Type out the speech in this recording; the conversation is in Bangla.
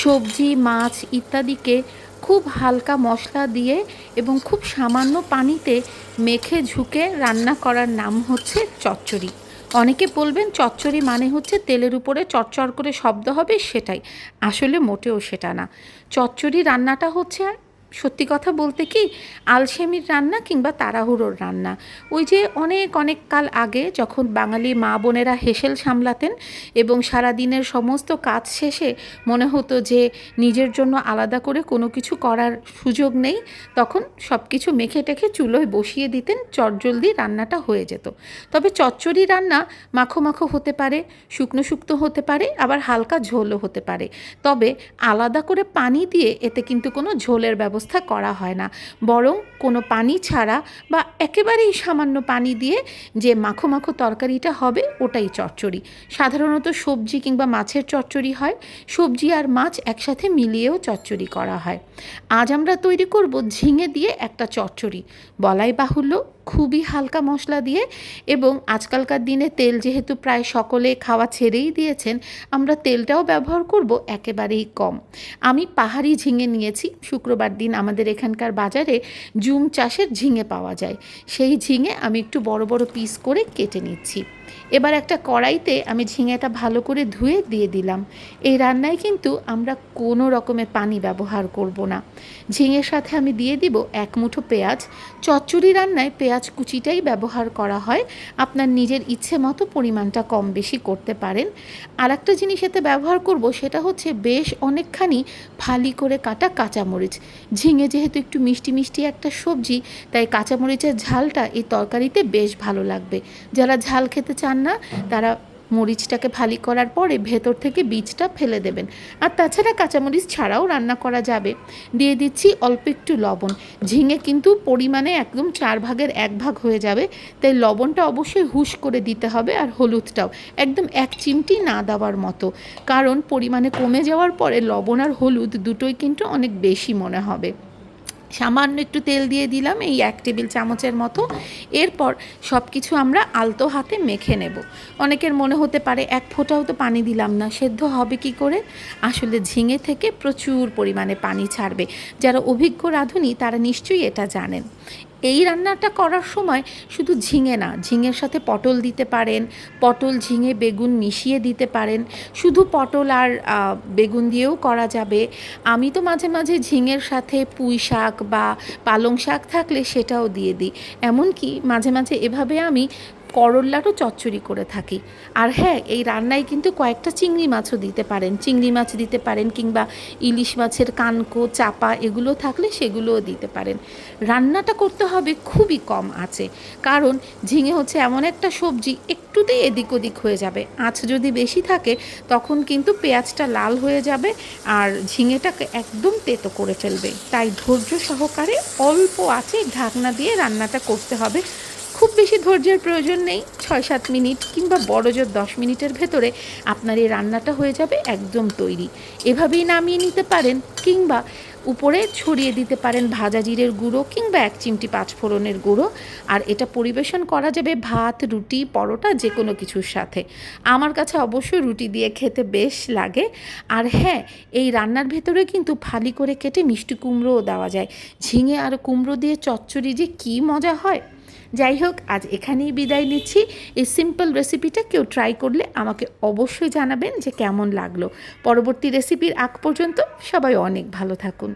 সবজি, মাছ ইত্যাদিকে খুব হালকা মশলা দিয়ে এবং খুব সামান্য পানিতে মেখে ঝুঁকে রান্না করার নাম হচ্ছে চচ্চড়ি। অনেকে বলবেন চচ্চড়ি মানে হচ্ছে তেলের উপরে চরচর করে শব্দ হবে সেটাই। আসলে মোটেও সেটা না। চচ্চড়ি রান্নাটা হচ্ছে সত্যি কথা বলতে কি, আলসেমির রান্না কিংবা তাড়াহুড়োর রান্না। ওই যে অনেক অনেক কাল আগে যখন বাঙালি মা বোনেরা হেসেল সামলাতেন এবং সারা দিনের সমস্ত কাজ শেষে মনে হতো যে নিজের জন্য আলাদা করে কোনো কিছু করার সুযোগ নেই, তখন সব কিছু মেখে টেখে চুলোয় বসিয়ে দিতেন, চটজলদি রান্নাটা হয়ে যেত। তবে চচ্চড়ি রান্না মাখো মাখো হতে পারে, শুকনো শুক্তো হতে পারে, আবার হালকা ঝোলও হতে পারে। তবে আলাদা করে পানি দিয়ে এতে কিন্তু কোনো ঝোলের ব্যবস্থা করা হয় না। বরং কোনো পানি ছাড়া বা একেবারেই সামান্য পানি দিয়ে যে মাখো মাখো তরকারিটা হবে, ওটাই চচ্চড়ি। সাধারণত সবজি কিংবা মাছের চচ্চড়ি হয়। সবজি আর মাছ একসাথে মিলিয়েও চচ্চড়ি করা হয়। আজ আমরা তৈরি করব ঝিঙে দিয়ে একটা চচ্চড়ি। বলাই বাহুল্য, খুবই হালকা মশলা দিয়ে এবং আজকালকার দিনে তেল যেহেতু প্রায় সকলে খাওয়া ছেড়েই দিয়েছেন, আমরা তেলটাও ব্যবহার করব একেবারেই কম। আমি পাহাড়ি ঝিঙে নিয়েছি, শুক্রবার দিন আমাদের এখানকার বাজারে জুম চাষের ঝিঙে পাওয়া যায়। সেই ঝিঙে আমি একটু বড় বড় পিস করে কেটে নিচ্ছি। এবার একটা কড়াইতে আমি ঝিঙেটা ভালো করে ধুয়ে দিয়ে দিলাম। এই রান্নায় কিন্তু আমরা কোনো রকমের পানি ব্যবহার করব না। ঝিঙের সাথে আমি দিয়ে দিব এক মুঠো পেঁয়াজ। চচ্চড়ি রান্নায় পেঁয়াজ কুচিটাই ব্যবহার করা হয়। আপনার নিজের ইচ্ছে মতো পরিমাণটা কম বেশি করতে পারেন। আর একটা জিনিস এতে ব্যবহার করব সেটা হচ্ছে বেশ অনেকখানি ফালি করে কাটা কাঁচামরিচ। ঝিঙে যেহেতু একটু মিষ্টি মিষ্টি একটা সবজি, তাই কাঁচামরিচের ঝালটা এই তরকারিতে বেশ ভালো লাগবে। যারা ঝাল খেতে চান না, তারা মরিচটাকে ফালি করার পরে ভেতর থেকে বীজটা ফেলে দেবেন। আর তাছাড়া কাঁচামরিচ ছাড়াও রান্না করা যাবে। দিয়ে দিচ্ছি অল্প একটু লবণ। ঝিঙে কিন্তু পরিমাণে একদম চার ভাগের এক ভাগ হয়ে যাবে। তাই লবণটা অবশ্যই হুশ করে দিতে হবে আর হলুদটাও। একদম এক চিমটি না দেওয়ার মতো। কারণ পরিমাণে কমে যাওয়ার পরে লবণ আর হলুদ দুটোই কিন্তু অনেক বেশি মনে হবে। সামান্য একটু তেল দিয়ে দিলাম এই এক টেবিল চামচের মতো। এরপর সব কিছু আমরা আলতো হাতে মেখে নেব। অনেকের মনে হতে পারে এক ফোঁটাও তো পানি দিলাম না, সেদ্ধ হবে কি করে? আসলে ঝিঙে থেকে প্রচুর পরিমাণে পানি ছাড়বে। যারা অভিজ্ঞ রাঁধুনি তারা নিশ্চয়ই এটা জানেন। এই রান্নাটা করার সময় শুধু ঝিঙে না, ঝিঙের সাথে পটল দিতে পারেন, পটল, ঝিঙে, বেগুন মিশিয়ে দিতে পারেন। শুধু পটল আর বেগুন দিয়েও করা যাবে। আমি তো মাঝে মাঝে ঝিঙের সাথে পুঁই শাক বা পালং শাক থাকলে সেটাও দিয়ে দিই। এমনকি মাঝে মাঝে এভাবে আমি করল্লারও চচ্চড়ি করে থাকি। আর হ্যাঁ এই রান্নায় কিন্তু কয়েকটা চিংড়ি মাছও দিতে পারেন। চিংড়ি মাছ দিতে পারেন কিংবা ইলিশ মাছের কানকো, চাপা এগুলো থাকলে সেগুলোও দিতে পারেন। রান্নাটা করতে হবে খুবই কম আছে কারণ ঝিঙে হচ্ছে এমন একটা সবজি, একটুতেই এদিক ওদিক হয়ে যাবে। আঁচ যদি বেশি থাকে, তখন কিন্তু পেঁয়াজটা লাল হয়ে যাবে আর ঝিঙেটাকে একদম তেতো করে ফেলবে। তাই ধৈর্য সহকারে অল্প আছে ঢাকনা দিয়ে রান্নাটা করতে হবে। খুব বেশি ধৈর্যের প্রয়োজন নেই। ছয় সাত মিনিট কিংবা বড় জোর দশ মিনিটের ভেতরে আপনার এই রান্নাটা হয়ে যাবে একদম তৈরি। এভাবেই নামিয়ে নিতে পারেন কিংবা উপরে ছড়িয়ে দিতে পারেন ভাজা জিরের গুঁড়ো কিংবা এক চিমটি পাঁচফোড়নের গুঁড়ো। আর এটা পরিবেশন করা যাবে ভাত, রুটি, পরোটা যে কোনো কিছুর সাথে। আমার কাছে অবশ্যই রুটি দিয়ে খেতে বেশ লাগে। আর হ্যাঁ এই রান্নার ভেতরে কিন্তু ফালি করে কেটে মিষ্টি কুমড়োও দেওয়া যায়। ঝিঙে আর কুমড়ো দিয়ে চচ্চড়ি যে কী মজা হয়! যাই হোক আজ এখানেই বিদায় নিচ্ছি। এই সিম্পল রেসিপিটা কেউ ট্রাই করলে আমাকে অবশ্যই জানাবেন যে কেমন লাগল। পরবর্তী রেসিপির আগ পর্যন্ত সবাই অনেক ভালো থাকুন।